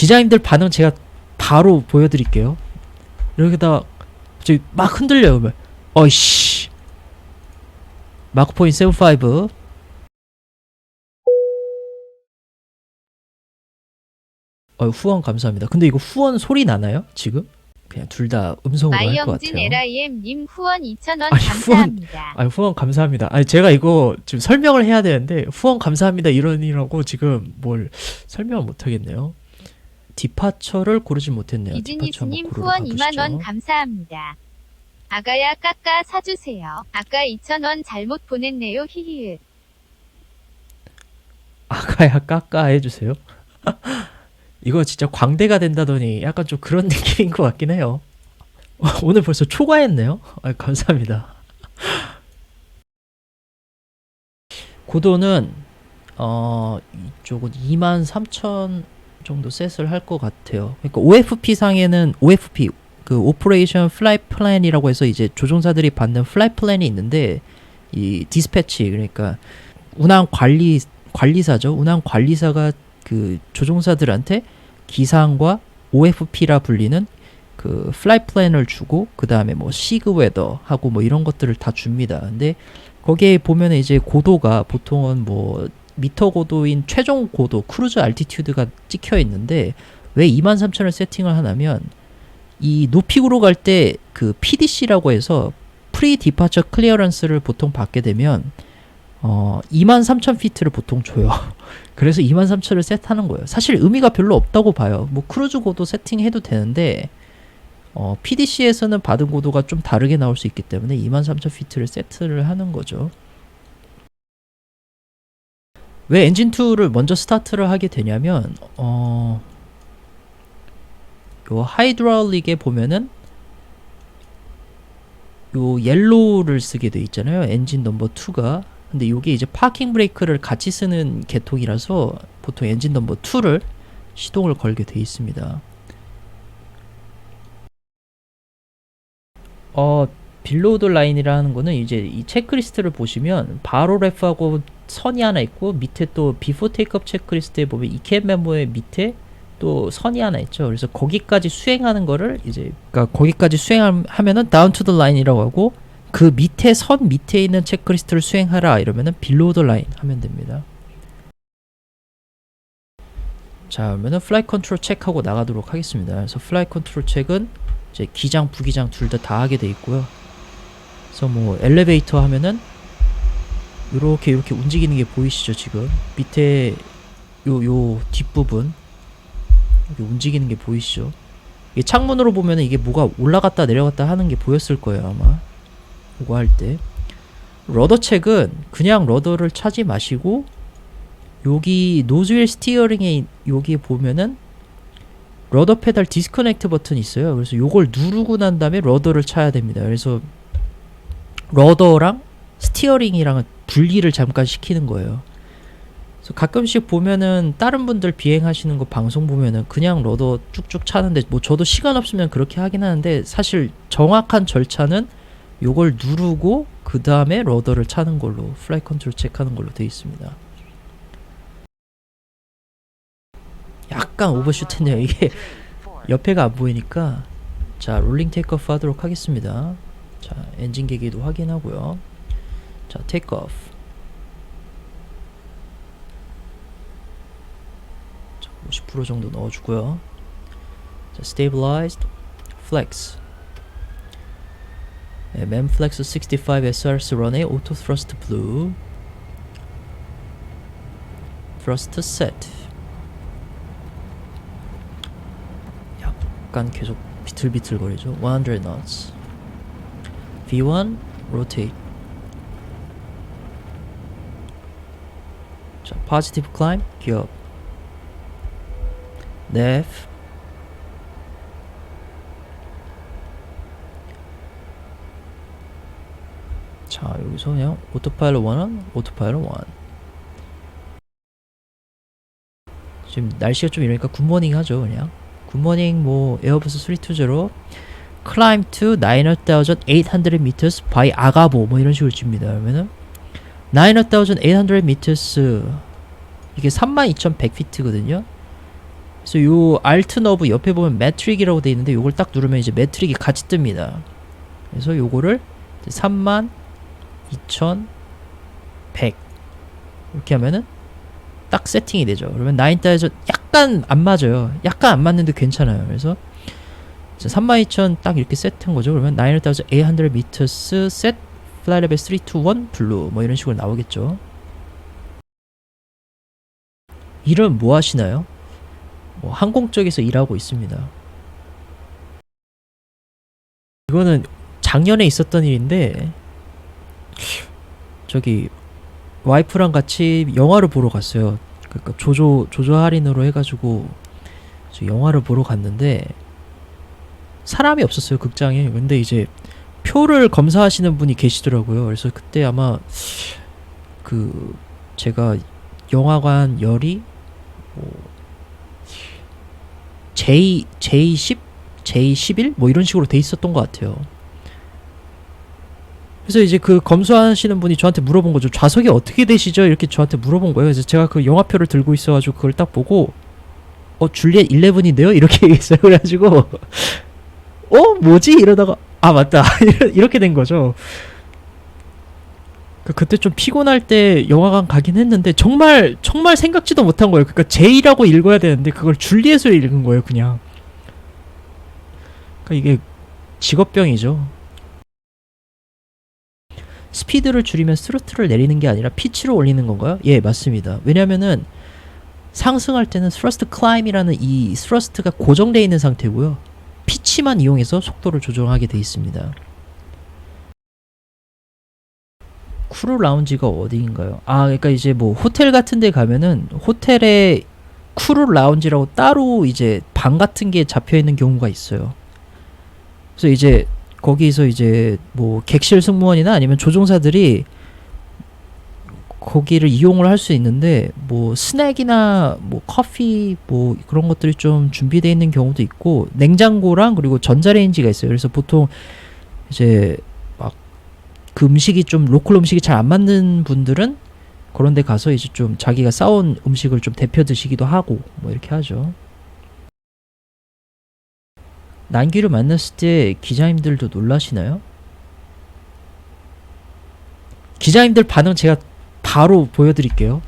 기자님들 반응 제가 바로 보여드릴게요. 여기다 갑자기 막 흔들려요. 그러면 어이씨 마크포인 세븐파이브 어, 후원 감사합니다. 근데 이거 후원 소리 나나요? 지금? 그냥 둘 다 음성으로 할것 마이영진 같아요. LIM님 후원 2,000원 아니, 감사합니다. 아니 후원 감사합니다. 아니 제가 이거 지금 설명을 해야 되는데 후원 감사합니다 이런 이라고 지금 뭘 설명을 못 하겠네요. 디파처를 고르지 못했네요. 고르러 후원 가보시죠. 2만원 감사합니다. 아가야 까까 사주세요. 아까 2,000원 잘못 보냈네요. 히히으. 아가야 까까 해주세요. 이거 진짜 광대가 된다더니 약간 좀 그런 느낌인 것 같긴 해요. 오늘 벌써 초과했네요. 아, 감사합니다. 고도는 어 이쪽은 23,000 정도 셋을 할 것 같아요. 그러니까 OFP 상에는 OFP 그 오퍼레이션 플라이 플랜이라고 해서 이제 조종사들이 받는 플라이 플랜이 있는데 이 디스패치 그러니까 운항 관리 관리사죠. 운항 관리사가 그 조종사들한테 기상과 OFP라 불리는 그 플라이 플랜을 주고 그 다음에 뭐 시그 웨더 하고 뭐 이런 것들을 다 줍니다. 근데 거기에 보면 이제 고도가 보통은 뭐 미터 고도인 최종 고도 크루즈 알티튜드가 찍혀 있는데 왜 23,000을 세팅을 하냐면 이 높이구로 갈 때 그 PDC라고 해서 프리 디파처 클리어런스를 보통 받게 되면 어 23,000 피트를 보통 줘요. 그래서 23,000을 세트하는 거예요. 사실 의미가 별로 없다고 봐요. 뭐 크루즈 고도 세팅해도 되는데 어, PDC에서는 받은 고도가 좀 다르게 나올 수 있기 때문에 23,000 피트를 세트를 하는 거죠. 왜 엔진 2를 먼저 스타트를 하게 되냐면 어, 요 하이드롤릭에 보면은 요 옐로우를 쓰게 돼 있잖아요. 엔진 넘버 2가. 근데 요게 이제 파킹 브레이크를 같이 쓰는 계통이라서 보통 엔진 넘버 2를 시동을 걸게 돼 있습니다. 어, 빌로우드 라인이라는 거는 이제 이 체크리스트를 보시면 바로 래프하고 선이 하나 있고 밑에 또 비포 테이크업 체크리스트에 보면 이캔 메모의 밑에 또 선이 하나 있죠. 그래서 거기까지 수행하는 거를 이제 그러니까 거기까지 수행하면은 다운 투 더 라인이라고 하고 그 밑에 선 밑에 있는 체크리스트를 수행하라 이러면은 빌로우 더 라인 하면 됩니다. 자, 그러면은 플라이 컨트롤 체크하고 나가도록 하겠습니다. 그래서 플라이 컨트롤 체크는 이제 기장, 부기장 둘 다 다 하게 돼 있고요. 그래서 뭐 엘리베이터 하면은 요렇게 이렇게 움직이는 게 보이시죠, 지금? 밑에 요 요 뒷부분 이렇게 움직이는 게 보이시죠? 이게 창문으로 보면은 이게 뭐가 올라갔다 내려갔다 하는 게 보였을 거예요, 아마. 그거 할 때. 러더 책은 그냥 러더를 차지 마시고 여기 노즐 스티어링에 여기 보면은 러더 페달 디스커넥트 버튼이 있어요. 그래서 요걸 누르고 난 다음에 러더를 차야 됩니다. 그래서 러더랑 스티어링이랑은 분리를 잠깐 시키는 거예요. 그래서 가끔씩 보면은 다른 분들 비행하시는 거 방송 보면은 그냥 러더 쭉쭉 차는데 뭐 저도 시간 없으면 그렇게 하긴 하는데 사실 정확한 절차는 요걸 누르고 그 다음에 러더를 차는 걸로 플라이 컨트롤 체크하는 걸로 되어 있습니다. 약간 오버슈트네요. 이게 옆에가 안 보이니까 자 롤링 테이크오프 하도록 하겠습니다. 자 엔진 계기도 확인하고요. 자 테이크오프. 자, 50% 정도 넣어주고요. 자 stabilized, flex. 네, 맨플렉스 65 SRS 런의 오토 트러스트 블루. 트러스트 세트. 약간 계속 비틀비틀거리죠. 100 knots. V1 rotate. 자, positive climb 기업. nav 자, 여기서 그냥 오토파일럿 1은 오토파일럿 1. 지금 날씨가 좀 이러니까 굿모닝 하죠, 그냥. 굿모닝 뭐 에어버스 320 climb to 9,800 meters by 아가보 뭐 이런 식으로 줍니다. 그러면은 9,800 meters 이게 32,100피트거든요. 그래서 요 알트 너브 옆에 보면 매트릭이라고 돼 있는데 요걸 딱 누르면 이제 매트릭이 같이 뜹니다. 그래서 요거를 3만 2,100 이렇게 하면은 딱 세팅이 되죠. 그러면 나인다에서 약간 안 맞아요. 약간 안 맞는데 괜찮아요. 그래서 32,000 딱 이렇게 세트한 거죠. 그러면 9,800 meters set flight level 3 to 1 blue 뭐 이런 식으로 나오겠죠. 일은 뭐 하시나요? 뭐 항공 쪽에서 일하고 있습니다. 이거는 작년에 있었던 일인데 저기 와이프랑 같이 영화를 보러 갔어요. 그러니까 조조 조조 할인으로 해가지고 저 영화를 보러 갔는데 사람이 없었어요 극장에. 근데 이제 표를 검사하시는 분이 계시더라고요. 그래서 그때 아마 그 제가 영화관 열이 뭐 J J10 J11 뭐 이런 식으로 돼 있었던 것 같아요. 그래서 이제 그 검수하시는 분이 저한테 물어본 거죠. 좌석이 어떻게 되시죠? 이렇게 저한테 물어본 거예요. 그래서 제가 그 영화표를 들고 있어가지고 그걸 딱 보고 어 줄리엣 11인데요? 이렇게 얘기했어요. 그래가지고 어 뭐지? 이러다가 아 맞다 이렇게 된 거죠. 그 그때 좀 피곤할 때 영화관 가긴 했는데 정말 정말 생각지도 못한 거예요. 그러니까 J라고 읽어야 되는데 그걸 줄리엣으로 읽은 거예요, 그냥. 그러니까 이게 직업병이죠. 스피드를 줄이면 스로틀을 내리는 게 아니라 피치로 올리는 건가요? 예, 맞습니다. 왜냐면은 상승할 때는 스러스트 클라임이라는 이 스러스트가 고정되어 있는 상태고요. 피치만 이용해서 속도를 조정하게 되어 있습니다. 크루 라운지가 어디인가요? 아, 그러니까 이제 뭐 호텔 같은 데 가면은 호텔에 크루 라운지라고 따로 이제 방 같은 게 잡혀 있는 경우가 있어요. 그래서 이제 거기서 이제 뭐 객실 승무원이나 아니면 조종사들이 거기를 이용을 할 수 있는데 뭐 스낵이나 뭐 커피 뭐 그런 것들이 좀 준비되어 있는 경우도 있고 냉장고랑 그리고 전자레인지가 있어요. 그래서 보통 이제 막 그 음식이 좀 로컬 음식이 잘 안 맞는 분들은 그런 데 가서 이제 좀 자기가 싸온 음식을 좀 데펴 드시기도 하고 뭐 이렇게 하죠. 난기를 만났을 때 기자님들도 놀라시나요? 기자님들 반응 제가 바로 보여드릴게요.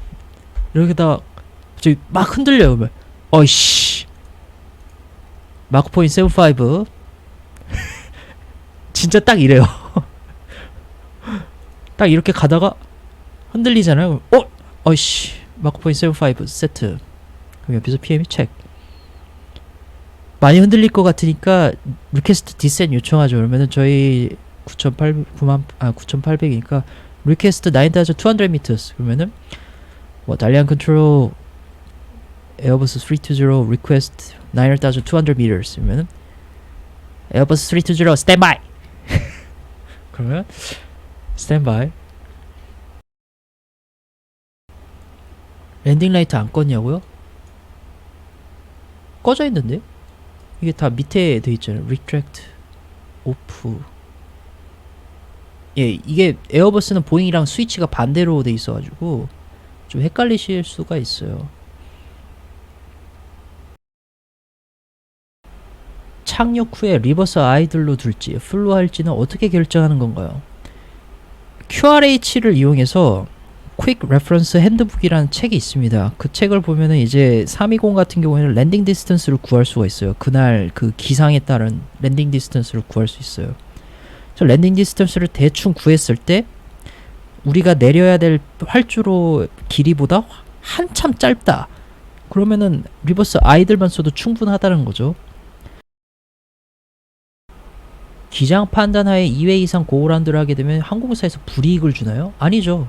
여기다 저기 막 흔들려요. 막. 어이씨. 마크포인 75 진짜 딱 이래요. 딱 이렇게 가다가 흔들리잖아요. 어? 어이씨. 마크포인 75 세트. 그럼 옆에서 PM이 책. 많이 흔들릴 것 같으니까 리퀘스트 디센 요청하죠. 그러면은 저희 9,800 9만 아 9,800이니까 리퀘스트 9,200 meters 그러면은 뭐 달리안 컨트롤 에어버스 320 리퀘스트 9,200 meters 그러면은 에어버스 320 스탠바이 그러면 스탠바이 랜딩 라이트 안 껐냐고요? 꺼져 있는데? 이게 다 밑에 돼 있잖아요. retract, off. 예, 이게 에어버스는 보잉이랑 스위치가 반대로 돼 있어가지고 좀 헷갈리실 수가 있어요. 착륙 후에 리버스 아이들로 둘지 풀로 할지는 어떻게 결정하는 건가요? QRH를 이용해서 Quick Reference Handbook이라는 책이 있습니다. 그 책을 보면은 이제 320 같은 경우에는 랜딩 디스턴스를 구할 수가 있어요. 그날 그 기상에 따른 랜딩 디스턴스를 구할 수 있어요. 그래서 랜딩 디스턴스를 대충 구했을 때 우리가 내려야 될 활주로 길이보다 한참 짧다. 그러면은 리버스 아이들만 써도 충분하다는 거죠. 기장 판단하에 2회 이상 고울한드를 하게 되면 항공사에서 불이익을 주나요? 아니죠.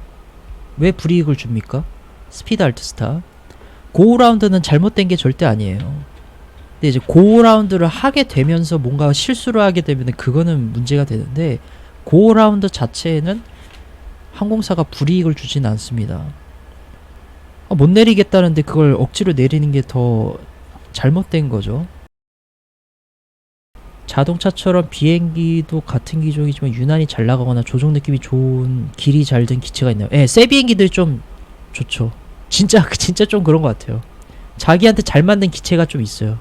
왜 불이익을 줍니까? 스피드 알트 스타. 고라운드는 잘못된 게 절대 아니에요. 근데 이제 고라운드를 하게 되면서 뭔가 실수를 하게 되면 그거는 문제가 되는데 고라운드 자체에는 항공사가 불이익을 주진 않습니다. 아, 못 내리겠다는데 그걸 억지로 내리는 게 더 잘못된 거죠. 자동차처럼 비행기도 같은 기종이지만 유난히 잘 나가거나 조종 느낌이 좋은 길이 잘 된 기체가 있나요? 예, 새 비행기들 좀 좋죠. 진짜 진짜 좀 그런 것 같아요. 자기한테 잘 맞는 기체가 좀 있어요.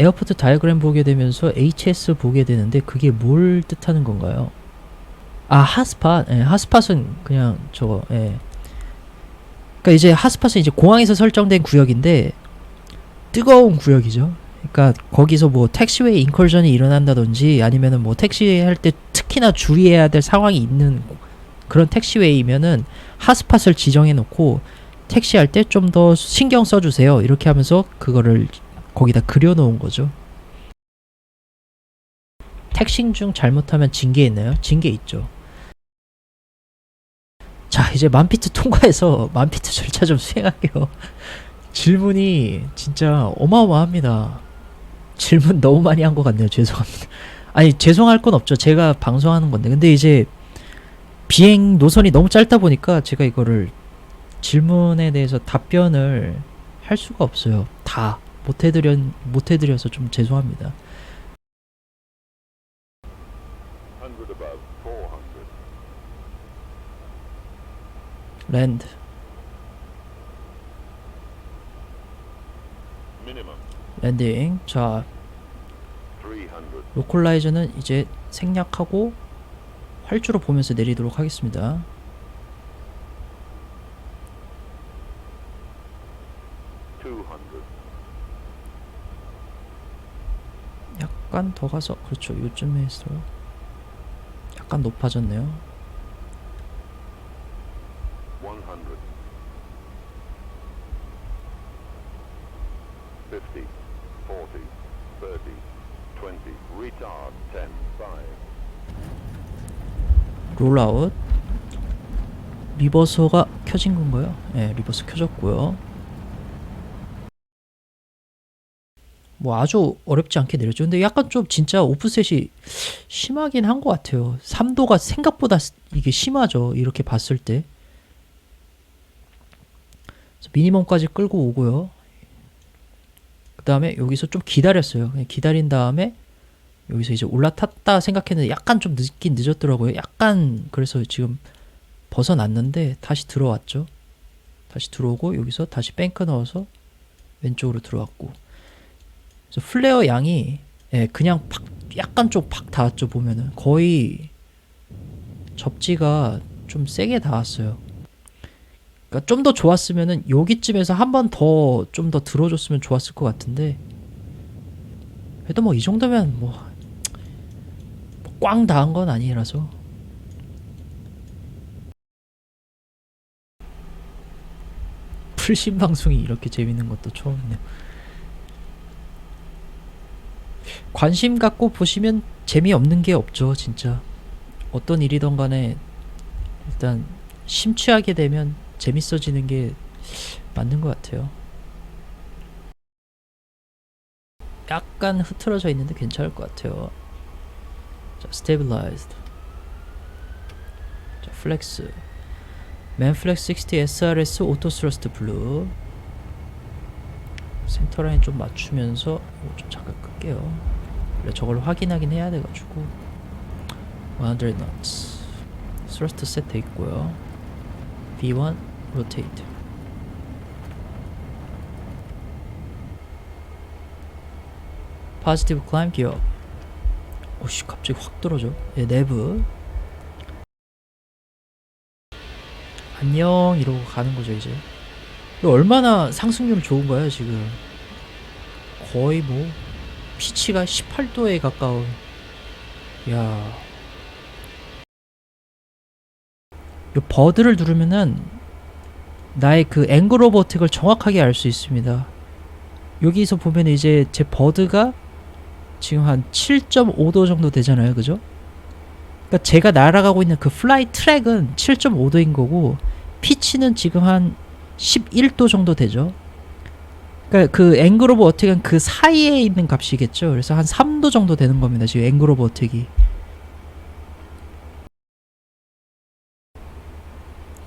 에어포트 다이어그램 보게 되면서 HS 보게 되는데 그게 뭘 뜻하는 건가요? 아 핫스팟, 예, 핫스팟은 그냥 저거, 예. 그러니까 이제 핫스팟은 이제 공항에서 설정된 구역인데 뜨거운 구역이죠. 그러니까 거기서 뭐 택시웨이 인컬전이 일어난다든지 아니면은 뭐 택시 할 때 특히나 주의해야 될 상황이 있는 그런 택시웨이면은 핫스팟을 지정해 놓고 택시 할 때 좀 더 신경 써 주세요. 이렇게 하면서 그거를 거기다 그려 놓은 거죠. 택싱 중 잘못하면 징계 있나요? 징계 있죠. 자, 이제 만피트 통과해서 만피트 절차 좀 수행할게요. 질문이 진짜 어마어마합니다. 질문 너무 많이 한 것 같네요. 죄송합니다. 아니, 죄송할 건 없죠. 제가 방송하는 건데. 근데 이제 비행 노선이 너무 짧다 보니까 제가 이거를 질문에 대해서 답변을 할 수가 없어요. 다 못해드려 못해드려서 좀 죄송합니다. 100 above, 400. 랜드 랜딩. 자, 300. 로컬라이저는 이제 생략하고 활주로 보면서 내리도록 하겠습니다. 약간 더 가서 그렇죠. 요쯤에서 약간 높아졌네요. 롤아웃 리버서가 켜진 건가요? 네, 리버서 켜졌고요. 뭐 아주 어렵지 않게 내렸죠. 근데 약간 좀 진짜 오프셋이 심하긴 한 것 같아요. 3도가 생각보다 스- 이게 심하죠. 이렇게 봤을 때. 미니멈까지 끌고 오고요. 그 다음에 여기서 좀 기다렸어요. 기다린 다음에 여기서 이제 올라탔다 생각했는데 약간 좀 늦긴 늦었더라고요. 약간 그래서 지금 벗어났는데 다시 들어왔죠. 다시 들어오고 여기서 다시 뱅크 넣어서 왼쪽으로 들어왔고. 플레어 양이 예, 그냥 팍 약간 좀 팍 닿았죠 보면은 거의 접지가 좀 세게 닿았어요. 그러니까 좀 더 좋았으면은 여기쯤에서 한 번 더 좀 더 들어줬으면 좋았을 것 같은데 그래도 뭐 이 정도면 뭐 꽝 닿은 건 아니라서 풀신 방송이 이렇게 재밌는 것도 처음이네요. 관심 갖고 보시면 재미없는 게 없죠, 진짜. 어떤 일이든 간에 일단 심취하게 되면 재밌어지는 게 맞는 것 같아요. 약간 흐트러져 있는데 괜찮을 것 같아요. 자, stabilized. 자, flex. 맨플렉스 60 SRS 오토 스러스트 블루. 센터 라인 좀 맞추면서 이거 좀 잠깐 끌게요. 원래 저걸 확인하긴 해야 돼가지고 100 knots. 스러스트 셋 돼 있고요. B1 rotate. positive climb 기어. 오씨 갑자기 확 떨어져. 예, 내부. 안녕 이러고 가는 거죠 이제. 얼마나 상승률 좋은 거야 지금. 거의 뭐 피치가 18도에 가까운. 야. 이 버드를 누르면은 나의 그 어택을 정확하게 알 수 있습니다. 여기서 보면 이제 제 버드가 지금 한 7.5도 정도 되잖아요. 그죠? 그러니까 제가 날아가고 있는 그 플라이 트랙은 7.5도인 거고 피치는 지금 한 11도 정도 되죠. 그러니까 그 앵글 오브 어택은 그 사이에 있는 값이겠죠. 그래서 한 3도 정도 되는 겁니다. 지금 앵글 오브 어택이.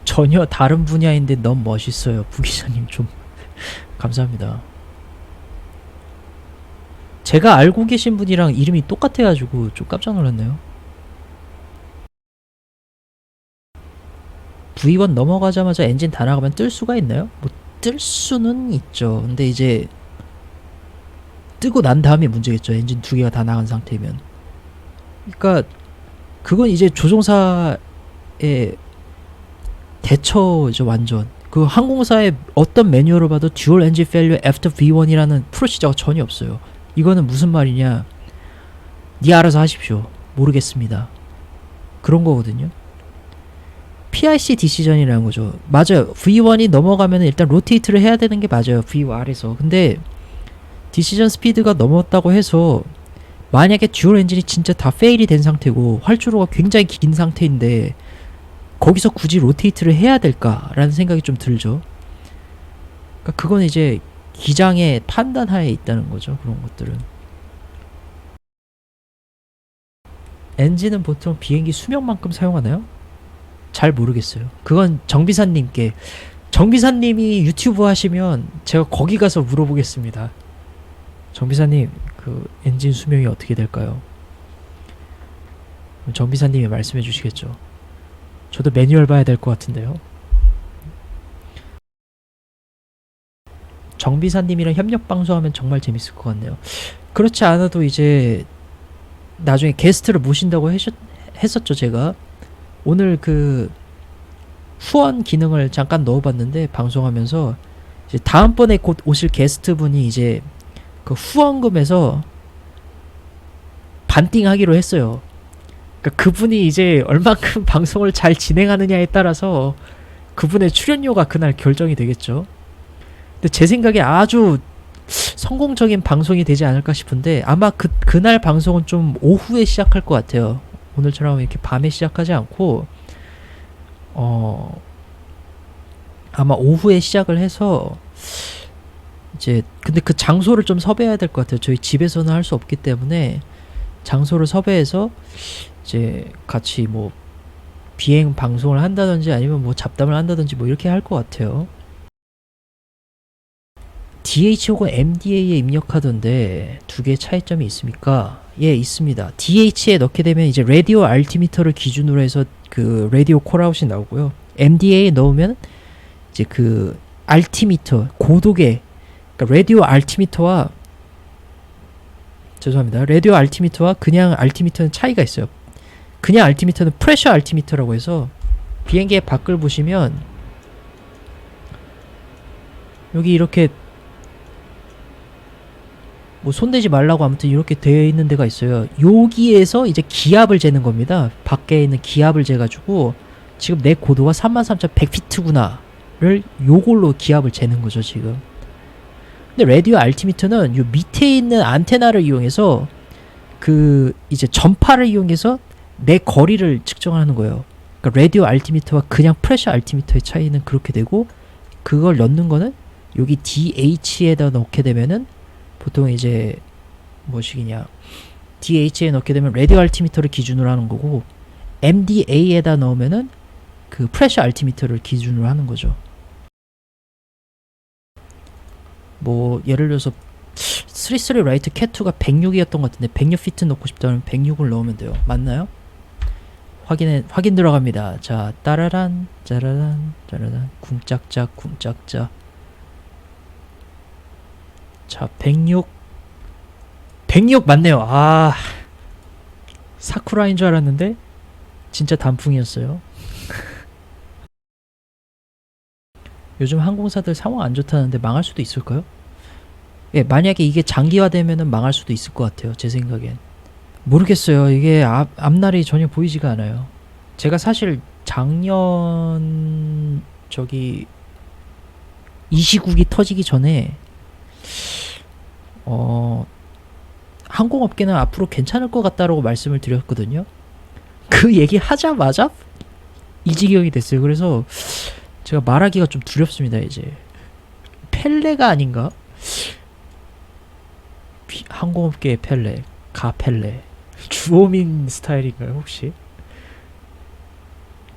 전혀 다른 분야인데 너무 멋있어요. 부기자님 좀 감사합니다. 제가 알고 계신 분이랑 이름이 똑같아가지고 좀 깜짝 놀랐네요. V1 넘어가자마자 엔진 다 나가면 뜰 수가 있나요? 뭐 뜰 수는 있죠. 근데 이제 뜨고 난 다음에 문제겠죠. 엔진 두 개가 다 나간 상태면. 그러니까 그건 이제 조종사의 대처죠 완전. 그 항공사의 어떤 매뉴얼을 봐도 듀얼 엔진 페일리어 애프터 V1이라는 프로시저가 전혀 없어요. 이거는 무슨 말이냐? 니 알아서 하십시오. 모르겠습니다. 그런 거거든요. PIC 디시전이라는 거죠. 맞아요. V1이 넘어가면 일단 로테이트를 해야 되는 게 맞아요. V1에서. 근데 디시전 스피드가 넘었다고 해서 만약에 듀얼 엔진이 진짜 다 페일이 된 상태고 활주로가 굉장히 긴 상태인데 거기서 굳이 로테이트를 해야 될까라는 생각이 좀 들죠. 그러니까 그건 이제 기장의 판단하에 있다는 거죠. 그런 것들은. 엔진은 보통 비행기 수명만큼 사용하나요? 잘 모르겠어요. 그건 정비사님께 정비사님이 유튜브 하시면 제가 거기 가서 물어보겠습니다. 정비사님 그 엔진 수명이 어떻게 될까요? 정비사님이 말씀해 주시겠죠. 저도 매뉴얼 봐야 될 것 같은데요. 정비사님이랑 협력 방송하면 정말 재밌을 것 같네요. 그렇지 않아도 이제 나중에 게스트를 모신다고 했었죠 제가 오늘 그 후원 기능을 잠깐 넣어봤는데 방송하면서 다음번에 곧 오실 게스트 분이 이제 그 후원금에서 반띵하기로 했어요. 그러니까 그분이 이제 얼만큼 방송을 잘 진행하느냐에 따라서 그분의 출연료가 그날 결정이 되겠죠. 근데 제 생각에 아주 성공적인 방송이 되지 않을까 싶은데 아마 그 그날 방송은 좀 오후에 시작할 것 같아요. 오늘처럼 이렇게 밤에 시작하지 않고 어 아마 오후에 시작을 해서 이제 근데 그 장소를 좀 섭외해야 될 것 같아요. 저희 집에서는 할 수 없기 때문에 장소를 섭외해서 이제 같이 뭐 비행 방송을 한다든지 아니면 뭐 잡담을 한다든지 뭐 이렇게 할 것 같아요. DH 혹은 MDA에 입력하던데 두 개의 차이점이 있습니까? 예, 있습니다. DH에 넣게 되면 이제 라디오 알티미터를 기준으로 해서 그 라디오 콜아웃이 나오고요. MDA에 넣으면 이제 그 알티미터 고독의 그러니까 라디오 알티미터와 죄송합니다. 라디오 알티미터와 그냥 알티미터는 차이가 있어요. 그냥 알티미터는 프레셔 알티미터라고 해서 비행기의 밖을 보시면 여기 이렇게 뭐 손대지 말라고 아무튼 이렇게 되어 있는 데가 있어요. 여기에서 이제 기압을 재는 겁니다. 밖에 있는 기압을 재가지고 지금 내 고도가 33,100피트구나를 요걸로 기압을 재는 거죠 지금. 근데 라디오 알티미터는 요 밑에 있는 안테나를 이용해서 그 이제 전파를 이용해서 내 거리를 측정하는 거예요. 그러니까 라디오 알티미터와 그냥 프레셔 알티미터의 차이는 그렇게 되고 그걸 넣는 거는 여기 DH에다 넣게 되면은 보통 이제 뭐식이냐 DH에 넣게 되면 라디오 알티미터를 기준으로 하는 거고 MDA에다 넣으면은 그 프레셔 알티미터를 기준으로 하는 거죠. 뭐 예를 들어서 33 라이트 캣2가 106이었던 것 같은데 106 피트 넣고 싶다면 106을 넣으면 돼요. 맞나요? 확인해 확인 들어갑니다. 자, 따라란 짜라란 짜라란 쿵짝짝 쿵짝짝 자, 106 106 맞네요. 아. 사쿠라인 줄 알았는데 진짜 단풍이었어요. 요즘 항공사들 상황 안 좋다는데 망할 수도 있을까요? 예, 만약에 이게 장기화되면은 망할 수도 있을 것 같아요. 제 생각엔. 모르겠어요. 이게 앞, 앞날이 전혀 보이지가 않아요. 제가 사실 작년 저기 이 시국이 터지기 전에 어 항공업계는 앞으로 괜찮을 것 같다라고 말씀을 드렸거든요. 그 얘기 하자마자 이 지경이 됐어요. 그래서 제가 말하기가 좀 두렵습니다. 이제 펠레가 아닌가? 비- 항공업계의 펠레, 가 펠레, 주호민 스타일인가요 혹시?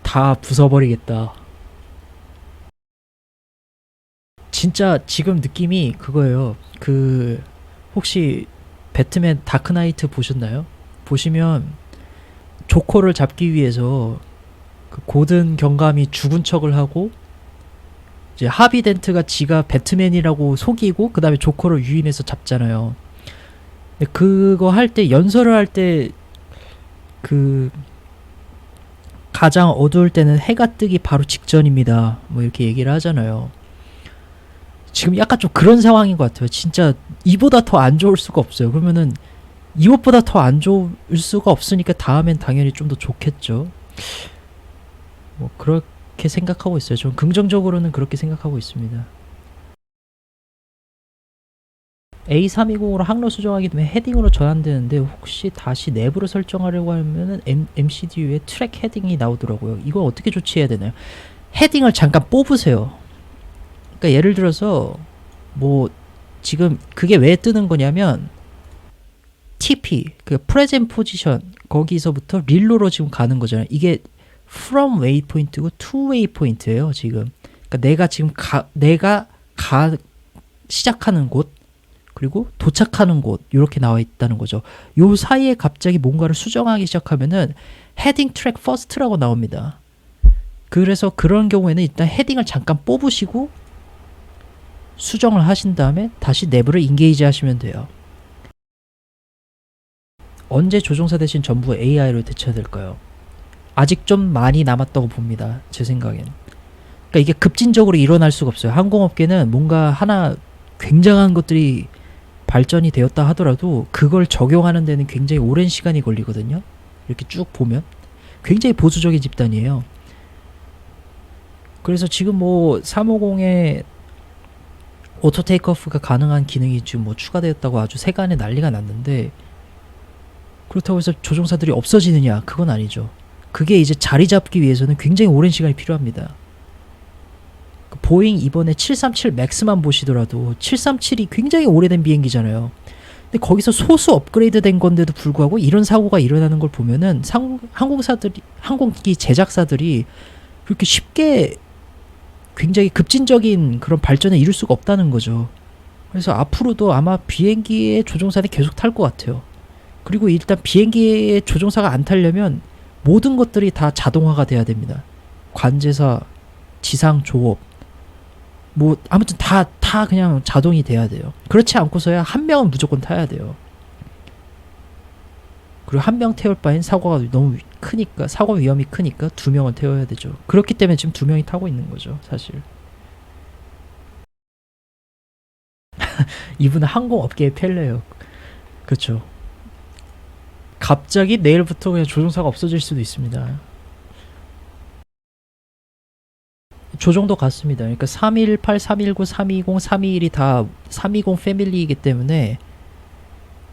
다 부숴버리겠다. 진짜 지금 느낌이 그거예요. 그 혹시 배트맨 다크나이트 보셨나요? 보시면 조커를 잡기 위해서 그 고든 경감이 죽은 척을 하고 이제 하비 덴트가 지가 배트맨이라고 속이고 그 다음에 조커를 유인해서 잡잖아요. 근데 그거 할 때 연설을 할 때 그 가장 어두울 때는 해가 뜨기 바로 직전입니다. 뭐 이렇게 얘기를 하잖아요. 지금 약간 좀 그런 상황인 것 같아요. 진짜 이보다 더 안 좋을 수가 없어요. 그러면은 이것보다 더 안 좋을 수가 없으니까 다음엔 당연히 좀 더 좋겠죠. 뭐 그렇게 생각하고 있어요. 좀 긍정적으로는 그렇게 생각하고 있습니다. A320으로 항로 수정하기 때문에 헤딩으로 전환되는데 혹시 다시 내부로 설정하려고 하면은 MCDU에 트랙 헤딩이 나오더라고요. 이걸 어떻게 조치해야 되나요? 헤딩을 잠깐 뽑으세요. 그러니까 예를 들어서 뭐 지금 그게 왜 뜨는 거냐면 TP 그 present position 거기서부터 릴로로 지금 가는 거잖아요. 이게 from waypoint고 to waypoint예요, 지금. 그러니까 내가 지금 가 내가 가 시작하는 곳 그리고 도착하는 곳 이렇게 나와 있다는 거죠. 요 사이에 갑자기 뭔가를 수정하기 시작하면은 헤딩 트랙 퍼스트라고 나옵니다. 그래서 그런 경우에는 일단 헤딩을 잠깐 뽑으시고 수정을 하신 다음에 다시 내부를 인게이지 하시면 돼요. 언제 조종사 대신 전부 AI로 대체해야 될까요? 아직 좀 많이 남았다고 봅니다. 제 생각엔. 그러니까 이게 급진적으로 일어날 수가 없어요. 항공업계는 뭔가 하나 굉장한 것들이 발전이 되었다 하더라도 그걸 적용하는 데는 굉장히 오랜 시간이 걸리거든요. 이렇게 쭉 보면 굉장히 보수적인 집단이에요. 그래서 지금 뭐 350에 오토 테이크오프가 가능한 기능이 지금 뭐 추가되었다고 아주 세간에 난리가 났는데 그렇다고 해서 조종사들이 없어지느냐 그건 아니죠. 그게 이제 자리 잡기 위해서는 굉장히 오랜 시간이 필요합니다. 그 보잉 이번에 737 맥스만 보시더라도 737이 굉장히 오래된 비행기잖아요. 근데 거기서 소수 업그레이드 된 건데도 불구하고 이런 사고가 일어나는 걸 보면은 상, 항공사들이 항공기 제작사들이 그렇게 쉽게 굉장히 급진적인 그런 발전에 이룰 수가 없다는 거죠. 그래서 앞으로도 아마 비행기의 조종사들이 계속 탈 것 같아요. 그리고 일단 비행기의 조종사가 안 타려면 모든 것들이 다 자동화가 돼야 됩니다. 관제사, 지상 조업, 뭐 아무튼 다 다 그냥 자동이 돼야 돼요. 그렇지 않고서야 한 명은 무조건 타야 돼요. 그리고 한 명 태울 바엔 사고가 너무 위- 크니까 사고 위험이 크니까 두 명을 태워야 되죠. 그렇기 때문에 지금 두 명이 타고 있는 거죠, 사실. 이분은 항공업계의 펠레예요. 그렇죠. 갑자기 내일부터 그냥 조종사가 없어질 수도 있습니다. 조정도 같습니다. 그러니까 318, 319, 320, 321이 다 320 패밀리이기 때문에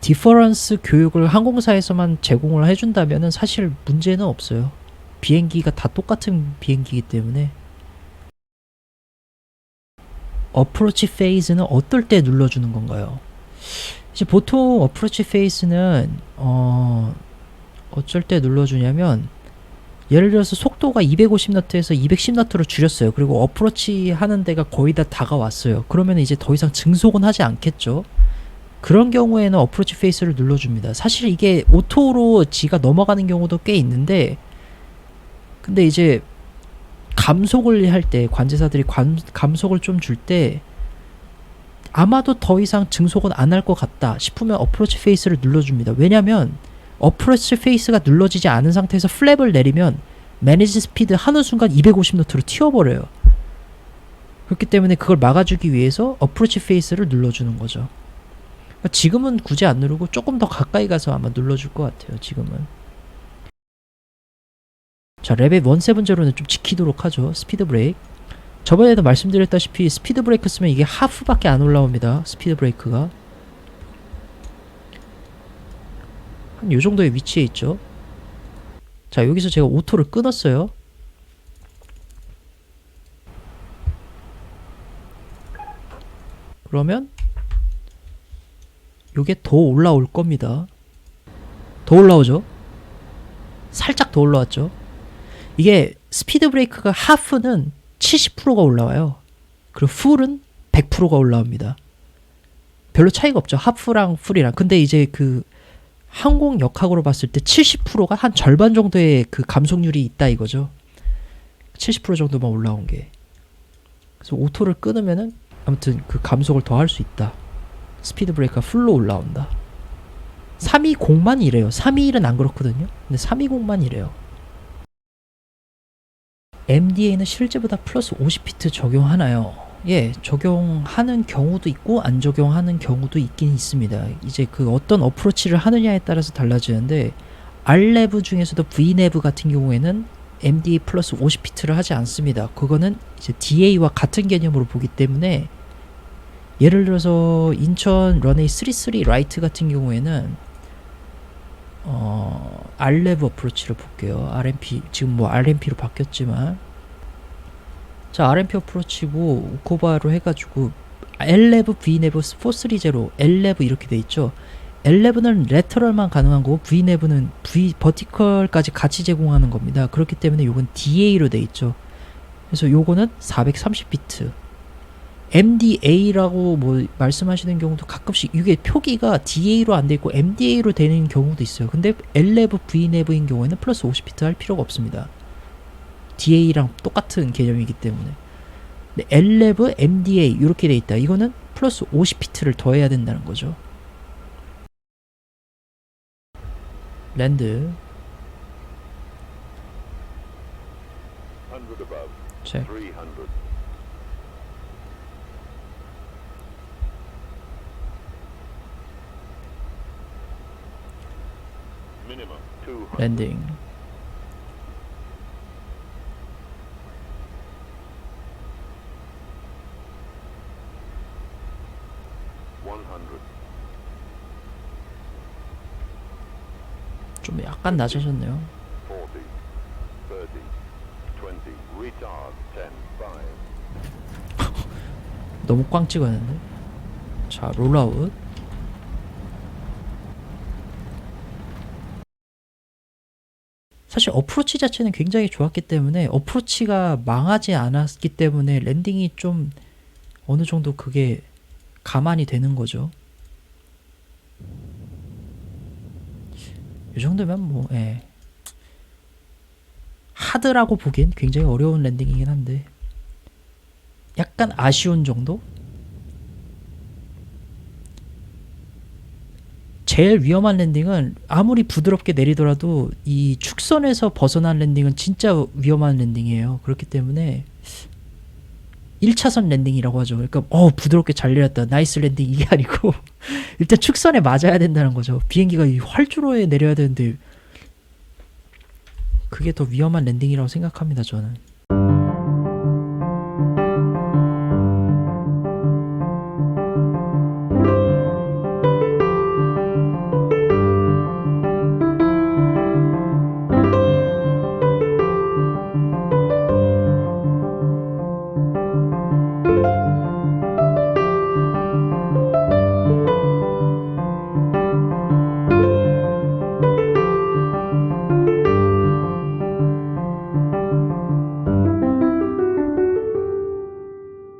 디퍼런스 교육을 항공사에서만 제공을 해준다면은 사실 문제는 없어요. 비행기가 다 똑같은 비행기이기 때문에 어프로치 페이즈는 어떨 때 눌러주는 건가요? 이제 보통 어프로치 페이스는 어 어쩔 때 눌러주냐면 예를 들어서 속도가 250너트에서 210너트로 줄였어요. 그리고 어프로치 하는 데가 거의 다 다가왔어요. 그러면 이제 더 이상 증속은 하지 않겠죠. 그런 경우에는 어프로치 페이스를 눌러줍니다. 사실 이게 오토로 지가 넘어가는 경우도 꽤 있는데 근데 이제 감속을 할 때 관제사들이 관, 감속을 좀 줄 때 아마도 더 이상 증속은 안 할 것 같다 싶으면 어프로치 페이스를 눌러줍니다. 왜냐면 어프로치 페이스가 눌러지지 않은 상태에서 플랩을 내리면 매니지 스피드 하는 순간 250노트로 튀어버려요. 그렇기 때문에 그걸 막아주기 위해서 어프로치 페이스를 눌러주는 거죠. 지금은 굳이 안 누르고 조금 더 가까이 가서 아마 눌러줄 것 같아요. 지금은. 자, 레벨 170는 좀 지키도록 하죠. 스피드 브레이크. 저번에도 말씀드렸다시피 스피드 브레이크 쓰면 이게 하프밖에 안 올라옵니다. 스피드 브레이크가. 한 요 정도의 위치에 있죠. 자, 여기서 제가 오토를 끊었어요. 그러면 요게 더 올라올 겁니다. 더 올라오죠? 살짝 더 올라왔죠? 이게 스피드 브레이크가 하프는 70%가 올라와요. 그리고 풀은 100%가 올라옵니다. 별로 차이가 없죠. 하프랑 풀이랑. 근데 이제 그 항공 역학으로 봤을 때 70%가 한 절반 정도의 그 감속률이 있다 이거죠. 70% 정도만 올라온 게. 그래서 오토를 끊으면은 아무튼 그 감속을 더 할 수 있다. 스피드 브레이크가 풀로 올라온다. 320만 이래요. 321은 안 그렇거든요. 근데 320만 이래요. MDA는 실제보다 플러스 50피트 적용하나요? 예, 적용하는 경우도 있고 안 적용하는 경우도 있긴 있습니다. 이제 그 어떤 어프로치를 하느냐에 따라서 달라지는데 R레브 중에서도 V레브 같은 경우에는 MDA 플러스 50피트를 하지 않습니다. 그거는 이제 DA와 같은 개념으로 보기 때문에 예를 들어서 인천 런웨이 33 라이트 같은 경우에는 어, R레브 어프로치를 볼게요. RMP 지금 뭐 RMP로 바뀌었지만 자 RMP 어프로치고 우코바로 해가지고 L레브, V레브, 430, L레브 이렇게 돼 있죠. L레브는 레터럴만 가능한 거고 V레브는 V 버티컬까지 같이 제공하는 겁니다. 그렇기 때문에 요건 DA로 돼 있죠. 그래서 요거는 430비트. MDA라고 뭐 말씀하시는 경우도 가끔씩 이게 표기가 DA로 안 돼 있고 MDA로 되는 경우도 있어요. 근데 L레브, V레브인 경우에는 플러스 50비트 할 필요가 없습니다. DA랑 똑같은 개념이기 때문에. L레브, MDA 이렇게 돼 있다. 이거는 플러스 50비트를 더해야 된다는 거죠. 랜드 100 above, 체 300. Minimum 200. 랜딩. 좀 약간 낮아졌네요. 40, 30, 20, retard, 10, 5. 너무 꽝 찍었는데. 자, 롤아웃. 사실 어프로치 자체는 굉장히 좋았기 때문에 어프로치가 망하지 않았기 때문에 랜딩이 좀 어느 정도 그게 가만히 되는 거죠. 이 정도면 뭐 예. 하드라고 보기엔 굉장히 어려운 랜딩이긴 한데 약간 아쉬운 정도? 제일 위험한 랜딩은 아무리 부드럽게 내리더라도 이 축선에서 벗어난 랜딩은 진짜 위험한 랜딩이에요. 그렇기 때문에 1차선 랜딩이라고 하죠. 그러니까 어 부드럽게 잘 내렸다. 나이스 랜딩 이게 아니고 일단 축선에 맞아야 된다는 거죠. 비행기가 이 활주로에 내려야 되는데 그게 더 위험한 랜딩이라고 생각합니다. 저는.